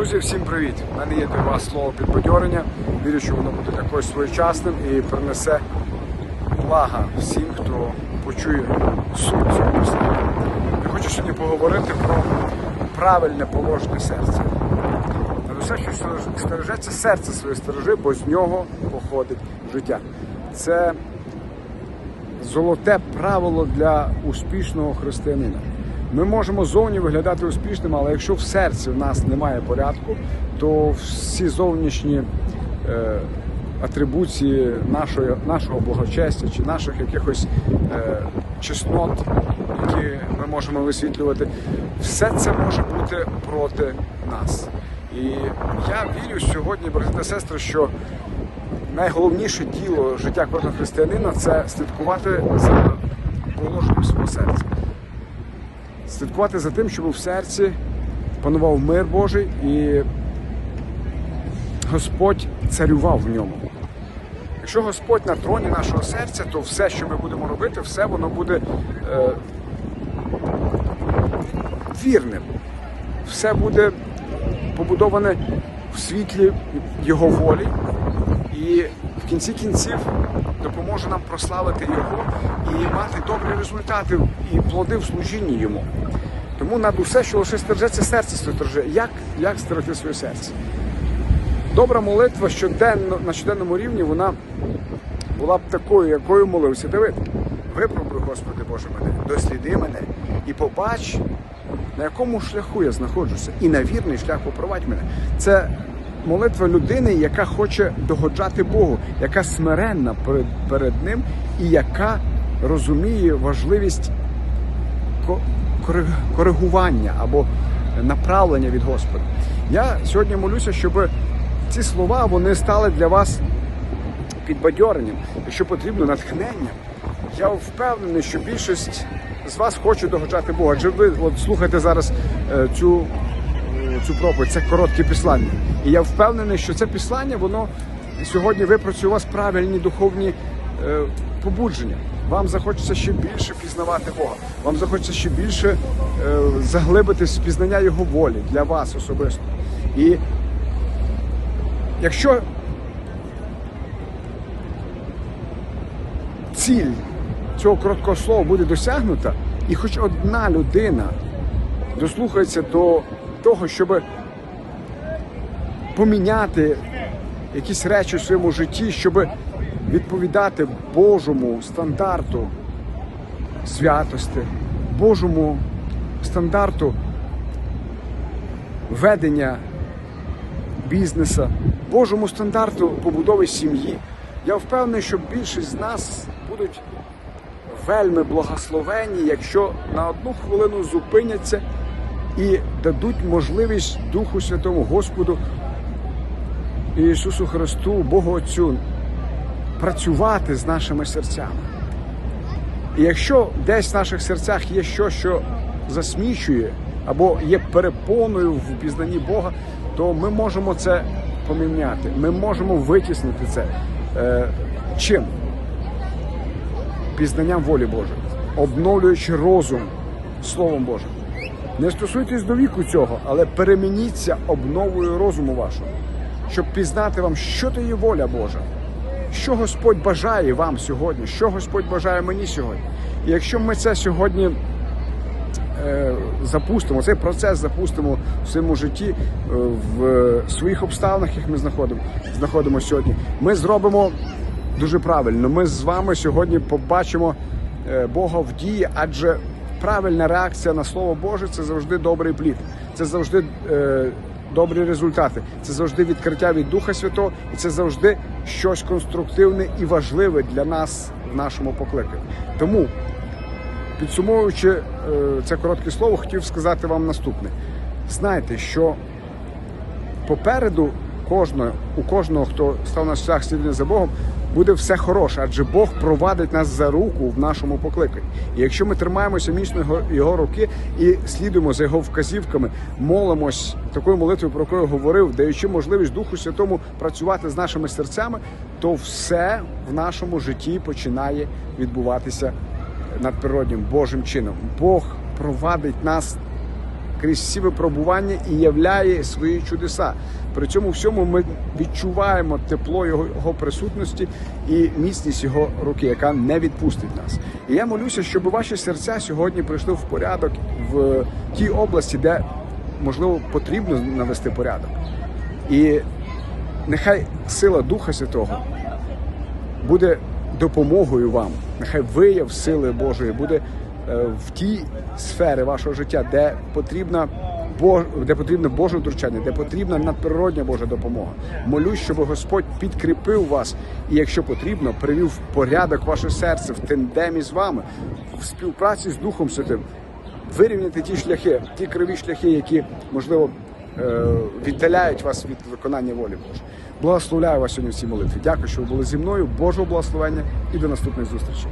Друзі, всім привіт! У мене є для вас слово підбадьорення. Вірю, що воно буде також своєчасним і принесе блага всім, хто почує суть цього послання. Я хочу сьогодні поговорити про правильне положення серця. Усе, що стережеться серце своє стережи, бо з нього походить життя. Це золоте правило для успішного християнина. Ми можемо зовні виглядати успішним, але якщо в серці в нас немає порядку, то всі зовнішні е, атрибуції нашої, нашого благочестя чи наших якихось е, чеснот, які ми можемо висвітлювати, все це може бути проти нас. І я вірю сьогодні, брати та сестри, що найголовніше діло життя кожного християнина це слідкувати за положенням свого серця. Слідкувати за тим, щоб в серці панував мир Божий і Господь царював в ньому. Якщо Господь на троні нашого серця, то все, що ми будемо робити, все воно буде е, вірним. Все буде побудоване в світлі Його волі, і в кінці кінців допоможе нам прославити Його і мати добрі результати і плоди в служінні йому. Тому над усе, що лише стержеться серце стереже. Як, як стерегти своє серце? Добра молитва щоденно на щоденному рівні вона була б такою, якою молився Давид. Випробуй, Господи Боже мене, досліди мене і побач, на якому шляху я знаходжуся, і на вірний шлях попровадь мене. Це молитва людини, яка хоче догоджати Богу, яка смиренна перед, перед Ним і яка розуміє важливість коригування або направлення від Господа. Я сьогодні молюся, щоб ці слова вони стали для вас підбадьоренням, якщо потрібно, натхненням. Я впевнений, що більшість з вас хоче догоджати Бога. Адже ви от слухаєте зараз е, цю, е, цю проповідь, це коротке післання. І я впевнений, що це післання, воно сьогодні випрацює у вас правильні духовні е, побудження. Вам захочеться ще більше пізнавати Бога. Вам захочеться ще більше е, заглибитись в пізнання Його волі для вас особисто. І якщо ціль цього короткого слова буде досягнута, і хоч одна людина дослухається до того, щоб поміняти якісь речі в своєму житті, щоб відповідати Божому стандарту святости, Божому стандарту ведення бізнеса, Божому стандарту побудови сім'ї. Я впевнений, що більшість з нас будуть вельми благословені, якщо на одну хвилину зупиняться і дадуть можливість Духу Святому Господу Ісусу Христу, Богу Отцю, працювати з нашими серцями. І якщо десь в наших серцях є щось, що засмічує або є перепоною в пізнанні Бога, то ми можемо це поміняти. Ми можемо витіснити це. Е, чим? Пізнанням волі Божої, обновлюючи розум Словом Божим. Не стосуйтесь до віку цього, але перемініться обновою розуму вашого, щоб пізнати вам, що то є воля Божа, що Господь бажає вам сьогодні, що Господь бажає мені сьогодні. І якщо ми це сьогодні е, запустимо, цей процес запустимо в своєму житті, е, в своїх обставинах, яких ми знаходимо, знаходимо сьогодні, ми зробимо дуже правильно. Ми з вами сьогодні побачимо е, Бога в дії, адже правильна реакція на Слово Боже це завжди добрий плід, це завжди добрі результати, це завжди відкриття від Духа Святого, і це завжди щось конструктивне і важливе для нас в нашому покликанні. Тому Підсумовуючи е, це коротке слово, хотів сказати вам наступне: знайте, що попереду кожного, у кожного, хто став на шлях слідування за Богом, буде все хороше, адже Бог провадить нас за руку в нашому покликанні. І якщо ми тримаємося міцно його, руки і слідуємо за його вказівками, молимось такою молитвою, про яку я говорив, даючи можливість Духу Святому працювати з нашими серцями, то все в нашому житті починає відбуватися надприроднім Божим чином. Бог провадить нас крізь всі випробування і являє свої чудеса. При цьому всьому ми відчуваємо тепло його, його присутності і міцність його руки, яка не відпустить нас. І я молюся, щоб ваші серця сьогодні прийшли в порядок в тій області, де можливо потрібно навести порядок. І нехай сила Духа Святого буде допомогою вам. Нехай вияв сили Божої буде в тій сфері вашого життя, де потрібна де потрібне Боже втручання, де потрібна надприродня Божа допомога. Молюсь, щоб Господь підкріпив вас і, якщо потрібно, привів порядок ваше серце в тендемі з вами, в співпраці з Духом Святим, вирівняти ті шляхи, ті криві шляхи, які можливо е, віддаляють вас від виконання волі Божої. Благословляю вас сьогодні в цій молитві. Дякую, що ви були зі мною. Божого благословення і до наступних зустрічей.